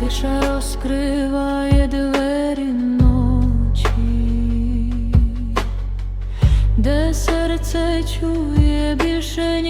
тиша розкриває двері ночі, де серце чує більше.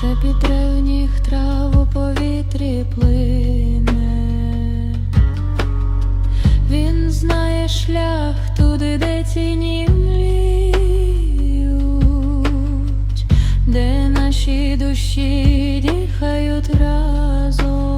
Шепіт древніх трав у повітрі плине, він знає шлях туди, де тіні мріють, де наші душі дихають разом.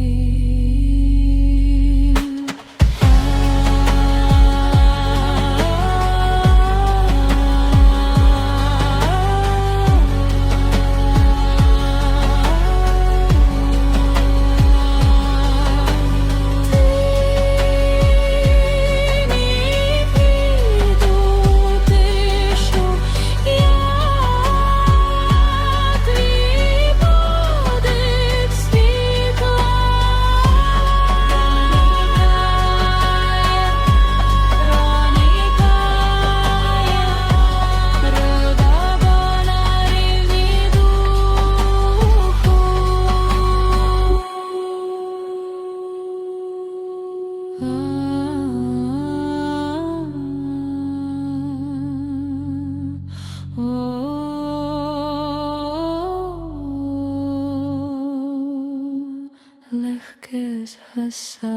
легке згасання.